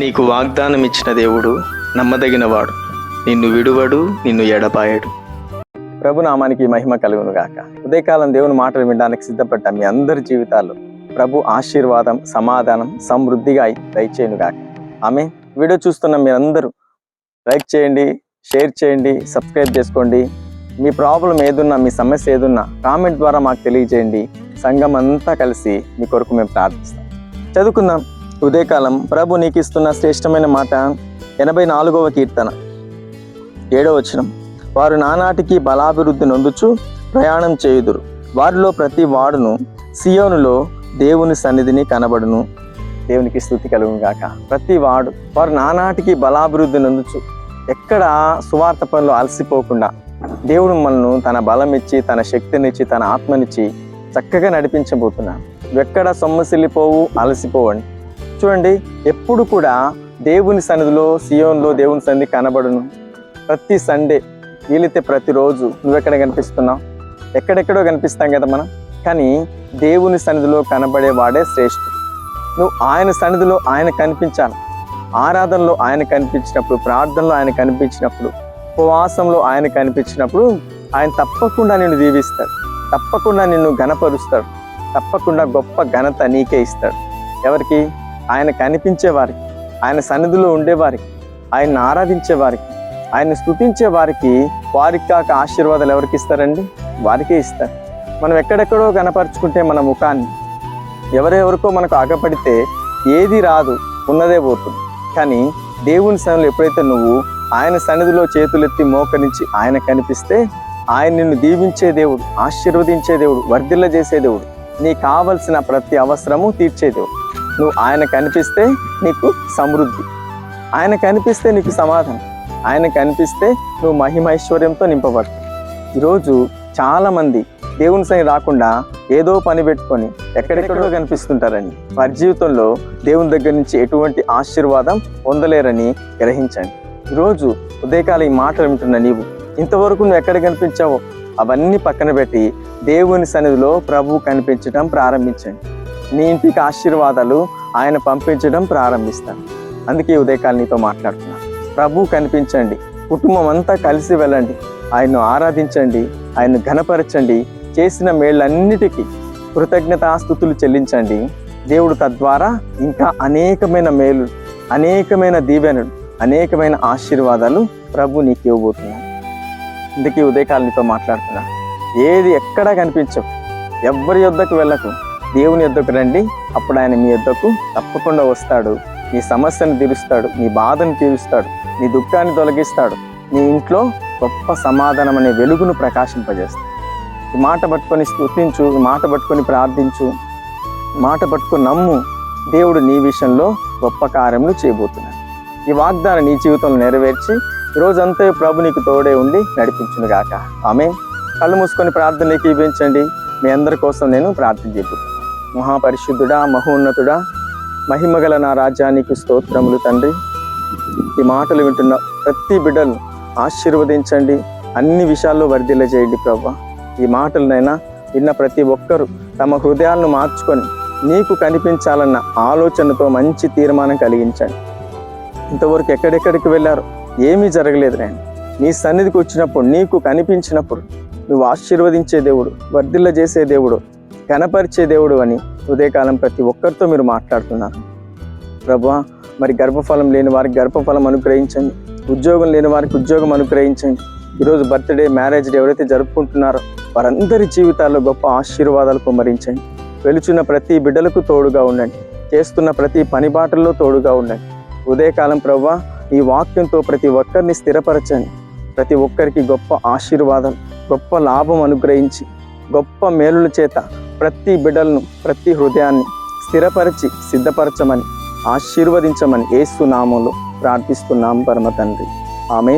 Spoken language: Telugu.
నీకు వాగ్దానం ఇచ్చిన దేవుడు నమ్మదగినవాడు. నిన్ను విడువడు నిన్ను ఎడపాయడు ప్రభు నామానికి మహిమ కలుగును గాక. ఉదయకాలం దేవుని మాటలు వినడానికి సిద్ధపడ్డ మీ అందరి జీవితాల్లో ప్రభు ఆశీర్వాదం సమాధానం సమృద్ధిగా దయచేయను గాక. ఆమె వీడియో చూస్తున్న మీరందరూ లైక్ చేయండి షేర్ చేయండి సబ్స్క్రైబ్ చేసుకోండి. మీ ప్రాబ్లం ఏదున్నా మీ సమస్య ఏదున్నా కామెంట్ ద్వారా మాకు తెలియజేయండి. సంఘం అంతా కలిసి మీ కొరకు మేము ప్రార్థిస్తాం. చదువుకుందాం. ఉదయకాలం ప్రభు నీకు ఇస్తున్న శ్రేష్టమైన మాట ఎనభై నాలుగవ కీర్తన. ఏడవ వచనం. వారు నానాటికి బలాభివృద్ధి నొందుచు ప్రయాణం చేయుదురు. వారిలో ప్రతి వాడును సియోనులో దేవుని సన్నిధిని కనబడును. దేవునికి స్థుతి కలుగును గాక ప్రతి వాడు వారు నానాటికి బలాభివృద్ధి నొందుచు. ఎక్కడ సువార్త పనులు అలసిపోకుండా దేవుడు మనను తన బలం ఇచ్చి తన శక్తినిచ్చి తన ఆత్మనిచ్చి చక్కగా నడిపించబోతున్నాను ఎక్కడ సొమ్మసిల్లిపోవు అలసిపోవండి. చూడండి ఎప్పుడు కూడా దేవుని సన్నిధిలో సియోన్లో దేవుని సన్నిధి కనబడును. ప్రతి సండే వీలైతే ప్రతిరోజు నువ్వెక్కడ కనిపిస్తున్నావు? ఎక్కడెక్కడో కనిపిస్తాం కదా మనం. కానీ దేవుని సన్నిధిలో కనబడేవాడే శ్రేష్ఠుడు. నువ్వు ఆయన సన్నిధిలో ఆయన కనిపించాలి. ఆరాధనలో ఆయన కనిపించినప్పుడు ప్రార్థనలో ఆయన కనిపించినప్పుడు ఉపవాసంలో ఆయన కనిపించినప్పుడు ఆయన తప్పకుండా నిన్ను దీవిస్తాడు. తప్పకుండా నిన్ను ఘనపరుస్తాడు. తప్పకుండా గొప్ప ఘనత నీకే ఇస్తాడు. ఎవరికి? ఆయన కనిపించేవారికి ఆయన సన్నిధిలో ఉండేవారికి ఆయన్ని ఆరాధించేవారికి ఆయన ఆయన్ని స్తుతించే వారికి వారికి కాక ఆశీర్వాదాలు ఎవరికి ఇస్తారండి? వారికే ఇస్తారు. మనం ఎక్కడెక్కడో కనపరుచుకుంటే మన ముఖాన్ని ఎవరెవరికో మనకు ఆగపడితే ఏది రాదు ఉన్నదే పోతుంది. కానీ దేవుని సన్నిధిలో ఎప్పుడైతే నువ్వు ఆయన సన్నిధిలో చేతులెత్తి మోకరించి ఆయన కనిపిస్తే ఆయన నిన్ను దీవించే దేవుడు ఆశీర్వదించే దేవుడు వర్ధిల్ల చేసే దేవుడు నీకు కావలసిన ప్రతి అవసరము తీర్చే దేవుడు. నువ్వు ఆయన కనిపిస్తే నీకు సమృద్ధి. ఆయన కనిపిస్తే నీకు సమాధానం. ఆయన కనిపిస్తే నువ్వు మహిమైశ్వర్యంతో నింపబడతావు. ఈరోజు చాలామంది దేవుని సన్ని రాకుండా ఏదో పని పెట్టుకొని ఎక్కడెక్కడో కనిపిస్తుంటారని వారి జీవితంలో దేవుని దగ్గర నుంచి ఎటువంటి ఆశీర్వాదం పొందలేరని గ్రహించండి. ఈరోజు ఉదయకాల ఈ మాటలు వింటున్న నీవు ఇంతవరకు నువ్వు ఎక్కడ కనిపించావో? అవన్నీ పక్కన పెట్టి దేవుని సన్నిధిలో ప్రభువు కనిపించడం ప్రారంభించండి. నీ ఇంటికి ఆశీర్వాదాలు ఆయన పంపించడం ప్రారంభిస్తాను. అందుకే ఈ ఉదయకాలం నీతో మాట్లాడుతున్నాను ప్రభు కనిపించండి. కుటుంబం అంతా కలిసి వెళ్ళండి. ఆయన్ను ఆరాధించండి. ఆయన్ను ఘనపరచండి. చేసిన మేళ్ళన్నిటికీ కృతజ్ఞతాస్థుతులు చెల్లించండి. దేవుడు తద్వారా ఇంకా అనేకమైన మేలు అనేకమైన దీవెనలు అనేకమైన ఆశీర్వాదాలు ప్రభు నీకు ఇవ్వబోతున్నాడు. అందుకే ఉదయకాలనితో మాట్లాడుతున్నా. ఏది ఎక్కడా కనిపించవు. ఎవ్వరి యొద్దకు వెళ్ళకు. దేవుని యొద్దకు రండి. అప్పుడు ఆయన మీ యొద్దకు తప్పకుండా వస్తాడు. నీ సమస్యను తీరుస్తాడు. నీ బాధను తీరుస్తాడు. నీ దుఃఖాన్ని తొలగిస్తాడు. నీ ఇంట్లో గొప్ప సమాధానం అనే వెలుగును ప్రకాశింపజేస్తాడు. ఈ మాట పట్టుకొని స్థుతించు ఈ మాట పట్టుకొని ప్రార్థించు మాట పట్టుకొని నమ్ము. దేవుడు నీ విషయంలో గొప్ప కార్యములు చేయబోతున్నాడు. ఈ వాగ్దానం నీ జీవితంలో నెరవేర్చి రోజంతా ప్రభు నీకు తోడే ఉండి నడిపించును గాక ఆమె కళ్ళు మూసుకొని ప్రార్థన ఏకీభించండి మీ అందరి కోసం నేను ప్రార్థన చేయబోతున్నాను మహాపరిశుద్ధుడా మహోన్నతుడా మహిమగల నా రాజ్యానికి స్తోత్రములు తండ్రి. ఈ మాటలు వింటున్న ప్రతి బిడ్డను ఆశీర్వదించండి అన్ని విషయాల్లో వర్ధిల్ల చేయండి ప్రభా. ఈ మాటలనైనా విన్న ప్రతి ఒక్కరూ తమ హృదయాలను మార్చుకొని నీకు కనిపించాలన్న ఆలోచనతో మంచి తీర్మానం కలిగించండి. ఇంతవరకు ఎక్కడెక్కడికి వెళ్ళారో ఏమీ జరగలేదు నేను నీ సన్నిధికి వచ్చినప్పుడు నీకు కనిపించినప్పుడు నువ్వు ఆశీర్వదించే దేవుడు వర్ధిల్ల చేసే దేవుడు కనపరిచే దేవుడు అని ఉదయకాలం ప్రతి ఒక్కరితో మీరు మాట్లాడుతున్నారు. ప్రభా మరి గర్భఫలం లేని వారికి గర్భఫలం అనుగ్రహించండి. ఉద్యోగం లేని వారికి ఉద్యోగం అనుగ్రహించండి. ఈరోజు బర్త్డే మ్యారేజ్ డే ఎవరైతే జరుపుకుంటున్నారో వారందరి జీవితాల్లో గొప్ప ఆశీర్వాదాలు కుమ్మరించండి. వెలుచున్న ప్రతి బిడ్డలకు తోడుగా ఉండండి. చేస్తున్న ప్రతి పనిబాటల్లో తోడుగా ఉండండి. ఉదయకాలం ప్రభా ఈ వాక్యంతో ప్రతి ఒక్కరిని స్థిరపరచండి. ప్రతి ఒక్కరికి గొప్ప ఆశీర్వాదం గొప్ప లాభం అనుగ్రహించి గొప్ప మేలుల చేత ప్రతి బిడ్డలను ప్రతి హృదయాన్ని స్థిరపరిచి సిద్ధపరచమని ఆశీర్వదించమని ఏసునామంలో ప్రార్థిస్తున్నాం పరమ తండ్రి. ఆమె